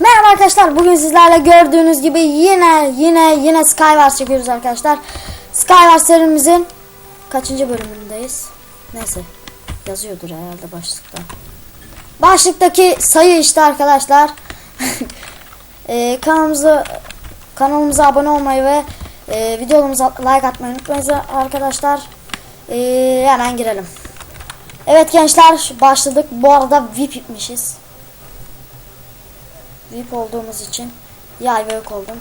Merhaba arkadaşlar. Bugün sizlerle gördüğünüz gibi yine yine yine Skywars çekiyoruz arkadaşlar. Skywars serimizin kaçıncı bölümündeyiz? Neyse. Yazıyordur herhalde başlıkta. Başlıktaki sayı işte arkadaşlar. Ee, kanalımıza kanalımıza abone olmayı ve e, videomuza like atmayı unutmayın arkadaşlar. Ee, hemen girelim. Evet gençler başladık. Bu arada VIP VIP olduğumuz için yay ve yok oldum.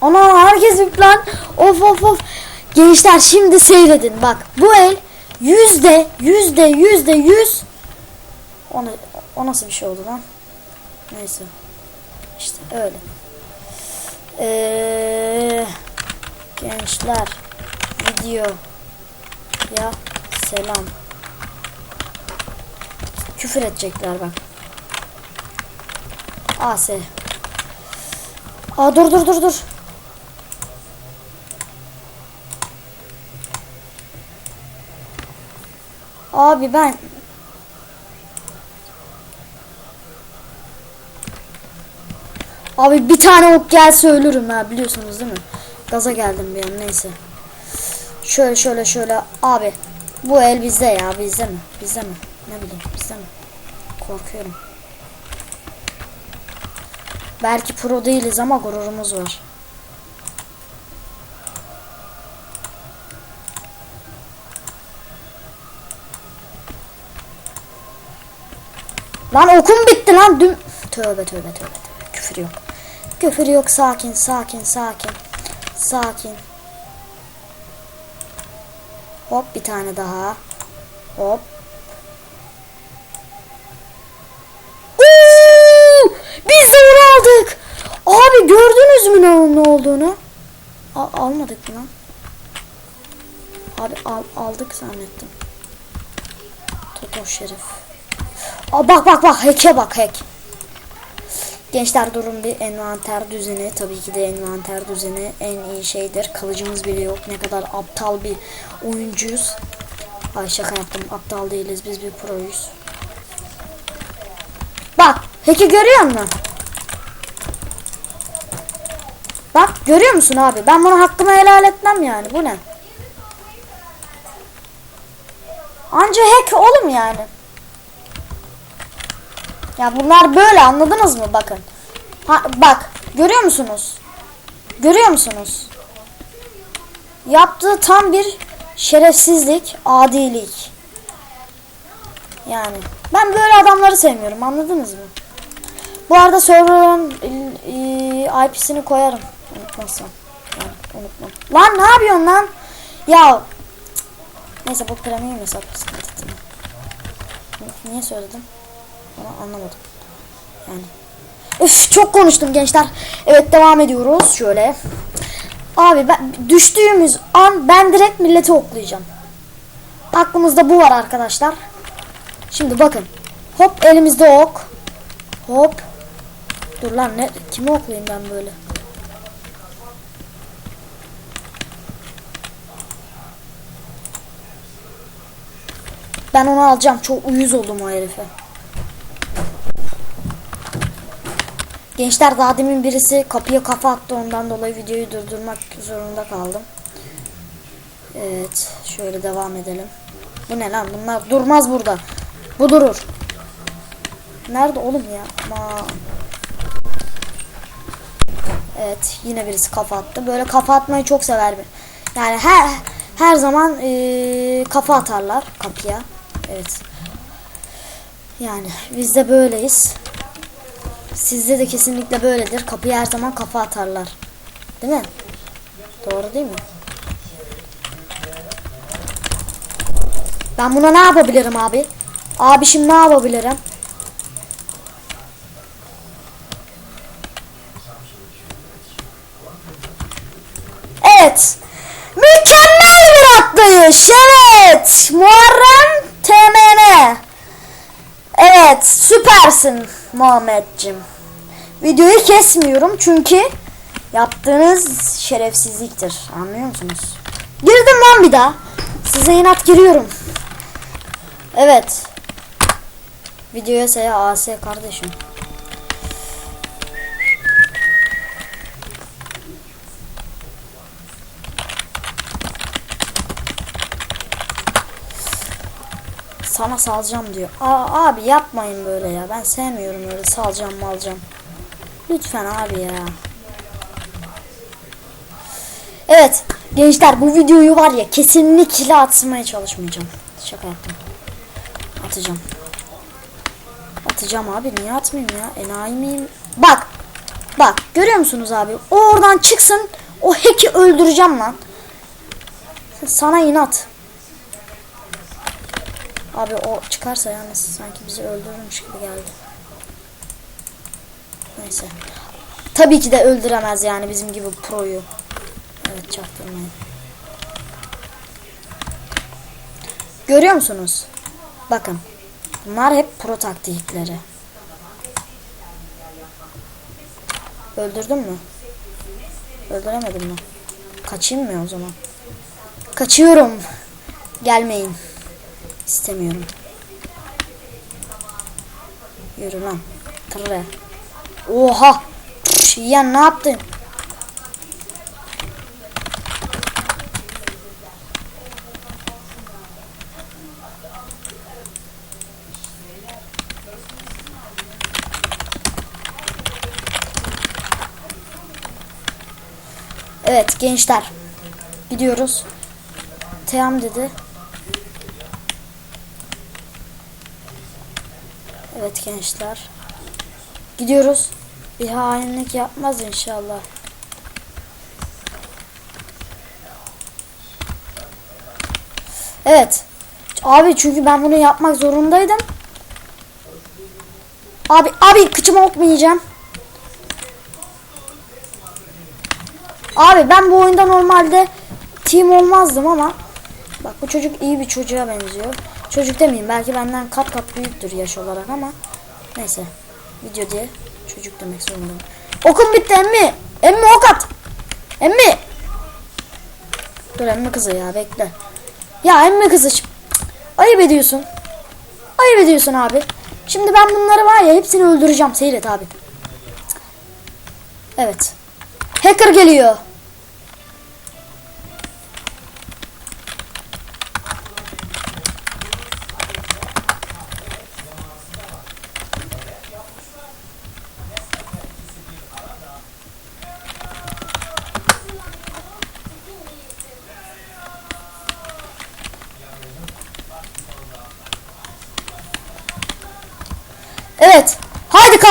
Ana herkes VIP lan. Of of of. Gençler şimdi seyredin bak. Bu el yüzde yüzde yüzde yüz. O, na- o nasıl bir şey oldu lan? Neyse. İşte öyle. Ee, gençler video ya selam. Küfür edecekler bak. AS. Aa dur dur dur dur. Abi ben Abi bir tane ok gelse ölürüm ha biliyorsunuz değil mi? Gaza geldim bir an neyse. Şöyle şöyle şöyle abi bu el bizde ya bizde mi? Bizde mi? Ne bileyim bizde mi? Korkuyorum. Belki pro değiliz ama gururumuz var. Lan okum bitti lan dün. Tövbe tövbe tövbe tövbe. Küfür yok. Küfür yok sakin sakin sakin. Sakin. Hop bir tane daha. Hop. Oo! Biz. Abi gördünüz mü ne, olduğunu? A- almadık mı lan? Abi al, aldık zannettim. Toto şerif. Aa, bak bak bak hack'e bak hack. Gençler durun bir envanter düzeni. Tabii ki de envanter düzeni en iyi şeydir. Kalıcımız bile yok. Ne kadar aptal bir oyuncuyuz. Ay şaka yaptım. Aptal değiliz. Biz bir proyuz. Bak. Hack'i görüyor musun? Bak görüyor musun abi? Ben bunu hakkımı helal etmem yani. Bu ne? Anca hack oğlum yani. Ya bunlar böyle anladınız mı bakın. Ha, bak görüyor musunuz? Görüyor musunuz? Yaptığı tam bir şerefsizlik, adilik. Yani ben böyle adamları sevmiyorum anladınız mı? Bu arada server'ın e, IP'sini koyarım. Unutmazsam. Yani unutmam. Lan ne yapıyorsun lan? Ya. Neyse bu hesap sıkıntı. Niye söyledim? Ama anlamadım. Yani. Üf çok konuştum gençler. Evet devam ediyoruz. Şöyle. Abi ben düştüğümüz an ben direkt milleti oklayacağım. Aklımızda bu var arkadaşlar. Şimdi bakın. Hop elimizde ok. Hop. Dur lan ne kimi oklayayım ben böyle? Ben onu alacağım. Çok uyuz oldum o herife. Gençler daha demin birisi kapıya kafa attı ondan dolayı videoyu durdurmak zorunda kaldım. Evet şöyle devam edelim. Bu ne lan bunlar durmaz burada. Bu durur. Nerede oğlum ya? Ama Evet yine birisi kafa attı. Böyle kafa atmayı çok sever bir. Yani her her zaman eee, kafa atarlar kapıya. Evet. Yani biz de böyleyiz. Sizde de kesinlikle böyledir. Kapıya her zaman kafa atarlar. Değil mi? Doğru değil mi? Ben buna ne yapabilirim abi? Abi şimdi ne yapabilirim? Evet. Mükemmel bir atlayış. Evet. Muharrem Evet. Süpersin Muhammedcim. Videoyu kesmiyorum çünkü yaptığınız şerefsizliktir. Anlıyor musunuz? Girdim lan bir daha. Size inat giriyorum. Evet. Videoya S A S kardeşim. Sana salacağım diyor. Aa, abi yapmayın böyle ya. Ben sevmiyorum öyle salacağım malacağım. Lütfen abi ya. Evet gençler bu videoyu var ya kesinlikle atmaya çalışmayacağım. Şaka yaptım. Atacağım. Atacağım abi niye atmayayım ya? Enayi miyim? Bak. Bak görüyor musunuz abi? O oradan çıksın. O hack'i öldüreceğim lan. Sana inat. Abi o çıkarsa yalnız sanki bizi öldürürmüş gibi geldi. Neyse. Tabii ki de öldüremez yani bizim gibi proyu. Evet çaktırmayın. Görüyor musunuz? Bakın. Bunlar hep pro taktikleri. Öldürdün mü? Öldüremedim mi? Kaçayım mı o zaman? Kaçıyorum. Gelmeyin. İstemiyorum. Yürü lan. Tırre. Oha. Ya ne yaptın? Evet gençler. Gidiyoruz. Teyam dedi. Evet gençler. Gidiyoruz. Bir hainlik yapmaz inşallah. Evet. Abi çünkü ben bunu yapmak zorundaydım. Abi abi kıçıma okmayacağım. Abi ben bu oyunda normalde team olmazdım ama bak bu çocuk iyi bir çocuğa benziyor. Çocuk demeyeyim belki benden kat kat büyüktür yaş olarak ama neyse video diye çocuk demek zorundayım. Okum bitti emmi. Emmi ok at. Emmi. Dur emmi kızı ya bekle. Ya emmi kızı ayıp ediyorsun. Ayıp ediyorsun abi. Şimdi ben bunları var ya hepsini öldüreceğim seyret abi. Evet. Hacker geliyor.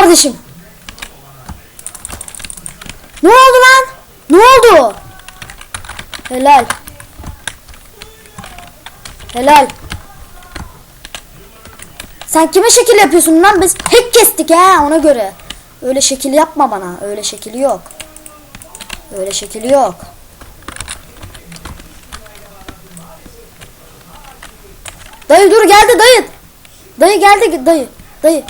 Kardeşim. Ne oldu lan? Ne oldu? Helal. Helal. Sen kime şekil yapıyorsun lan? Biz hack kestik ha ona göre. Öyle şekil yapma bana. Öyle şekil yok. Öyle şekil yok. Dayı dur geldi dayı. Dayı geldi dayı. Dayı.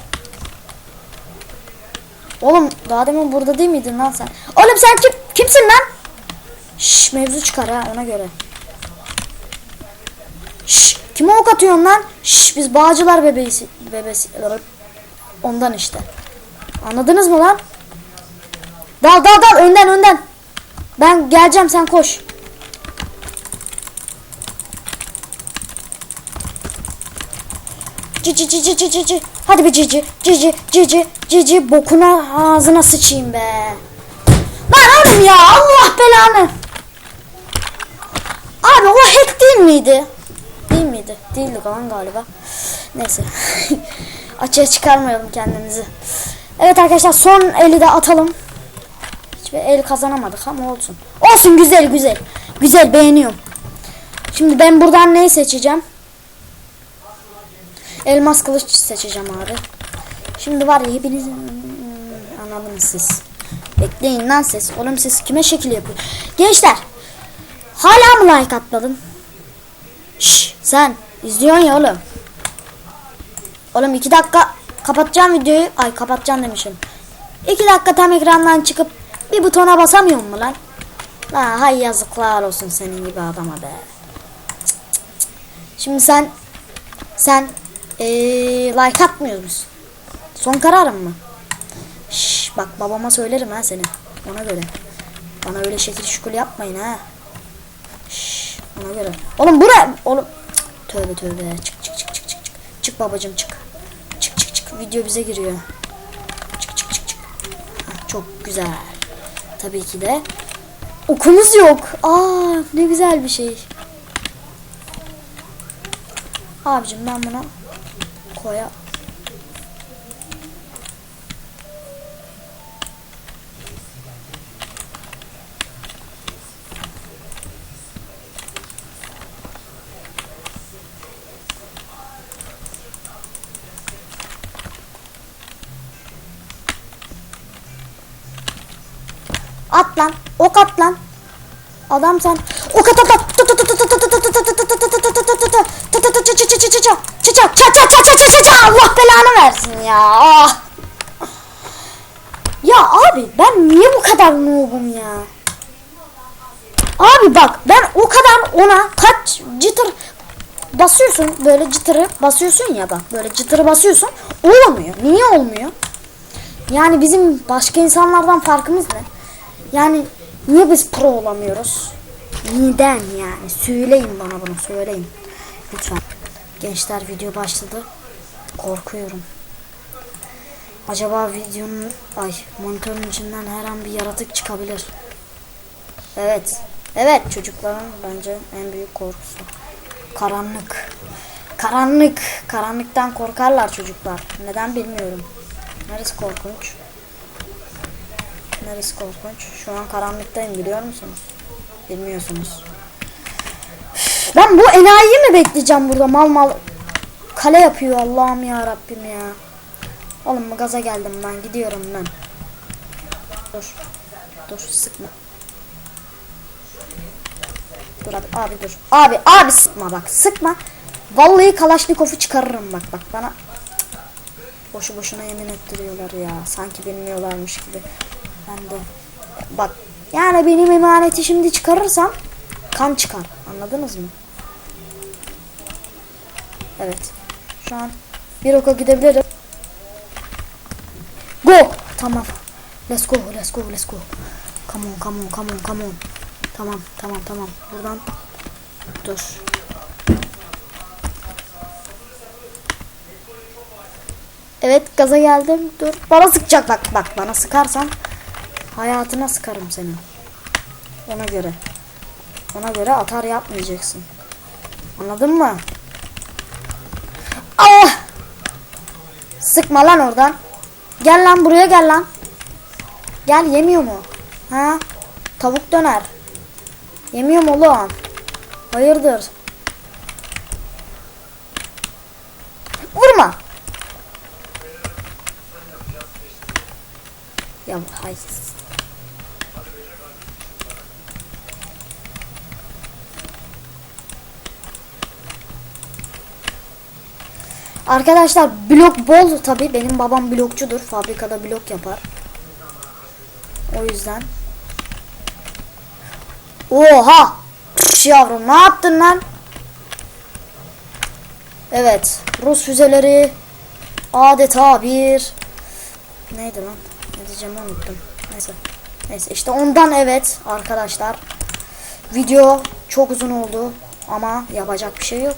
Oğlum daha demin burada değil miydin lan sen? Oğlum sen kim kimsin lan? Şş mevzu çıkar ha ona göre. Şş kime ok atıyorsun lan? Şş biz bağcılar bebeğisi bebesi ondan işte. Anladınız mı lan? Dal dal dal önden önden. Ben geleceğim sen koş. Cici cici cici cici. Hadi be cici cici cici cici bokuna ağzına sıçayım be. Lan oğlum ya Allah belanı. Abi o hack değil miydi? Değil miydi? Değildi falan galiba. Neyse. Açığa çıkarmayalım kendimizi. Evet arkadaşlar son eli de atalım. Hiçbir el kazanamadık ama olsun. Olsun güzel güzel. Güzel beğeniyorum. Şimdi ben buradan neyi seçeceğim? Elmas kılıç seçeceğim abi. Şimdi var ya hepiniz anladınız siz. Bekleyin lan ses. Oğlum siz kime şekil yapıyor? Gençler. Hala mı like atmadın? Şş, sen izliyorsun ya oğlum. Oğlum iki dakika kapatacağım videoyu. Ay kapatacağım demişim. İki dakika tam ekrandan çıkıp bir butona basamıyor mu lan? La hay yazıklar olsun senin gibi adama be. Cık, cık, cık. Şimdi sen sen ee, like atmıyor musun? Son kararın mı? Şş, bak babama söylerim ha seni. Ona göre. Bana öyle şekil şukul yapmayın ha. Şş, ona göre. Oğlum bura oğlum. Tövbe tövbe. Çık çık çık çık çık. çık. Çık babacım çık. Çık çık çık. Video bize giriyor. Çık çık çık çık. Hah, çok güzel. Tabii ki de. Okumuz yok. Aa ne güzel bir şey. Abicim ben buna koya. At lan. Ok at lan. Adam sen. Ok at at at. Allah belanı versin ya. Ah. Ya abi ben niye bu kadar noobum ya? Abi bak ben o kadar ona kaç çıtır basıyorsun böyle çıtırı basıyorsun ya bak böyle çıtırı basıyorsun olmuyor. Niye olmuyor? Yani bizim başka insanlardan farkımız ne? Yani niye biz pro olamıyoruz? Neden yani? Söyleyin bana bunu söyleyin. Lütfen. Gençler video başladı. Korkuyorum. Acaba videonun ay monitörün içinden her an bir yaratık çıkabilir. Evet. Evet çocukların bence en büyük korkusu. Karanlık. Karanlık. Karanlıktan korkarlar çocuklar. Neden bilmiyorum. Neresi korkunç? Neresi korkunç? Şu an karanlıktayım biliyor musunuz? Bilmiyorsunuz. Ben bu enayiyi mi bekleyeceğim burada mal mal kale yapıyor Allah'ım ya Rabbim ya. Oğlum gaza geldim ben gidiyorum ben. Dur. Dur sıkma. Dur abi abi dur. Abi abi sıkma bak sıkma. Vallahi Kalaşnikov'u çıkarırım bak bak bana. Boşu boşuna yemin ettiriyorlar ya. Sanki bilmiyorlarmış gibi. Ben de bak yani benim emaneti şimdi çıkarırsam kan çıkar. Anladınız mı? Evet. Şu an bir oka gidebilirim. Go. Tamam. Let's go. Let's go. Let's go. Come on, come on, come on, come on. Tamam, tamam, tamam. Buradan dur. Evet, gaza geldim. Dur. Bana sıkacak bak. Bak bana sıkarsan hayatına sıkarım seni. Ona göre. Ona göre atar yapmayacaksın. Anladın mı? Allah! Sıkma lan oradan. Gel lan buraya gel lan. Gel yemiyor mu? Ha? Tavuk döner. Yemiyor mu oğlum? Hayırdır? Vurma. Ya hay. Arkadaşlar blok bol tabi benim babam blokçudur fabrikada blok yapar. O yüzden. Oha! Pş, yavrum ne yaptın lan? Evet Rus füzeleri adeta bir neydi lan? Ne diyeceğimi unuttum. Neyse. Neyse işte ondan evet arkadaşlar. Video çok uzun oldu ama yapacak bir şey yok.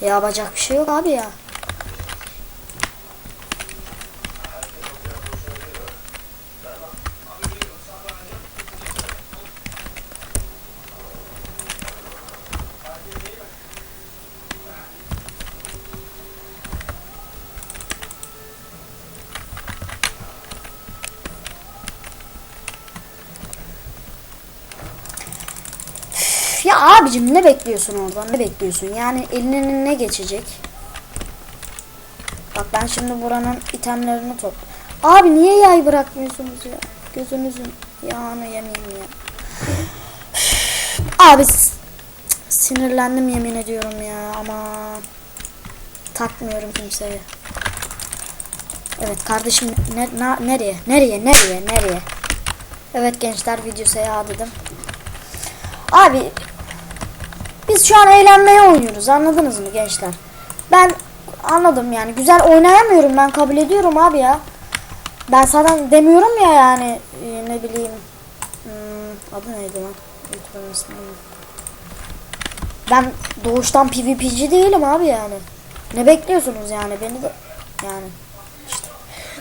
Yapacak bir şey yok abi ya. Üf, Ya abicim ne bekliyorsun oradan? Ne bekliyorsun? Yani elinin ne geçecek? Bak ben şimdi buranın itemlerini top. Abi niye yay bırakmıyorsunuz ya? Gözünüzün yağını yemeyeyim ya. Abi sinirlendim yemin ediyorum ya ama takmıyorum kimseye. Evet kardeşim ne, na- nereye? Nereye? Nereye? Nereye? Evet gençler video seyahat dedim. Abi biz şu an eğlenmeye oynuyoruz anladınız mı gençler? Ben anladım yani güzel oynayamıyorum ben kabul ediyorum abi ya. Ben zaten demiyorum ya yani e, ne bileyim hmm, adı neydi lan? Ben doğuştan PvP'ci değilim abi yani. Ne bekliyorsunuz yani beni de yani işte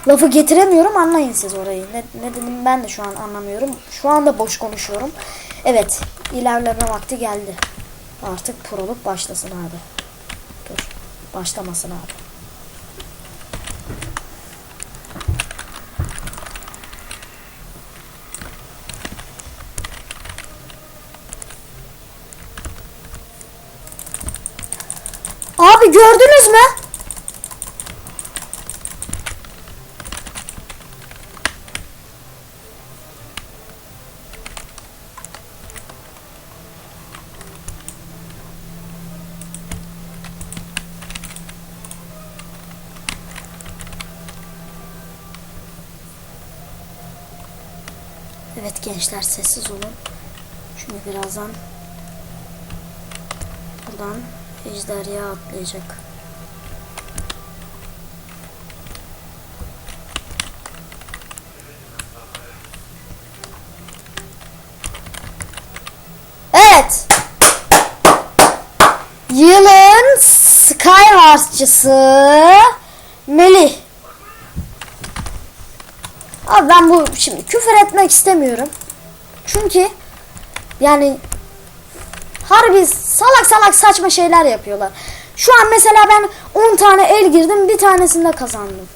lafı getiremiyorum anlayın siz orayı. Ne, ne dedim ben de şu an anlamıyorum. Şu anda boş konuşuyorum. Evet ilerleme vakti geldi. Artık proluk başlasın abi. Dur başlamasın abi. Abi gördünüz mü? Evet gençler sessiz olun. Çünkü birazdan buradan ejderha atlayacak. Evet. Yılın Skywars'cısı Melih. Abi ben bu şimdi küfür etmek istemiyorum. Çünkü yani harbi salak salak saçma şeyler yapıyorlar. Şu an mesela ben 10 tane el girdim bir tanesinde kazandım.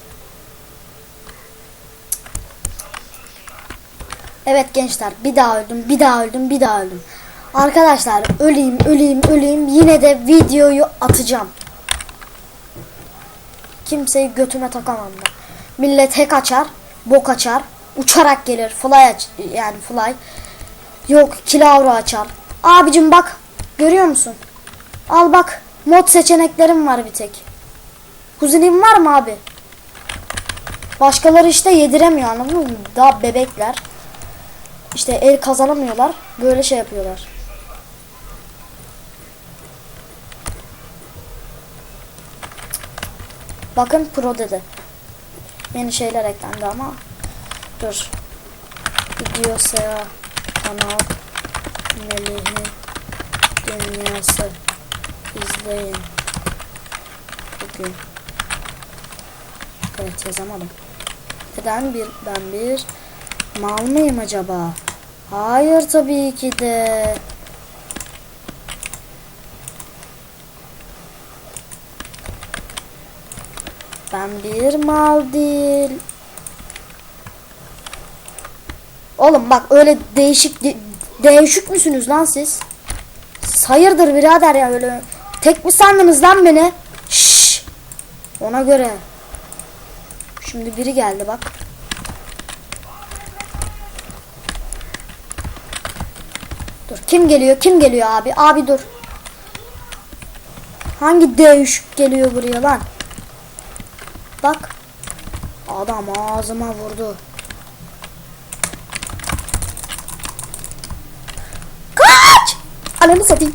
Evet gençler bir daha öldüm bir daha öldüm bir daha öldüm. Arkadaşlar öleyim öleyim öleyim yine de videoyu atacağım. Kimseyi götüme takamam ben. Millet hack açar, bok açar, uçarak gelir, fly aç yani fly. Yok kilavra açar. Abicim bak görüyor musun? Al bak mod seçeneklerim var bir tek. Kuzenim var mı abi? Başkaları işte yediremiyor anladın mı? Daha bebekler. İşte el kazanamıyorlar. Böyle şey yapıyorlar. Bakın pro dedi. Yeni şeyler eklendi ama dur. Video SEA kanal Melih'in dünyası izleyin bugün. Evet yazamadım. Neden bir ben bir mal mıyım acaba? Hayır tabii ki de. Ben bir mal değil. Oğlum bak öyle değişik de- değişik müsünüz lan siz? Hayırdır birader ya öyle tek mi sandınız lan beni? Şşş. Ona göre. Şimdi biri geldi bak. Dur kim geliyor? Kim geliyor abi? Abi dur. Hangi değişik geliyor buraya lan? Bak. Adam ağzıma vurdu. Kaç! Ananı satayım.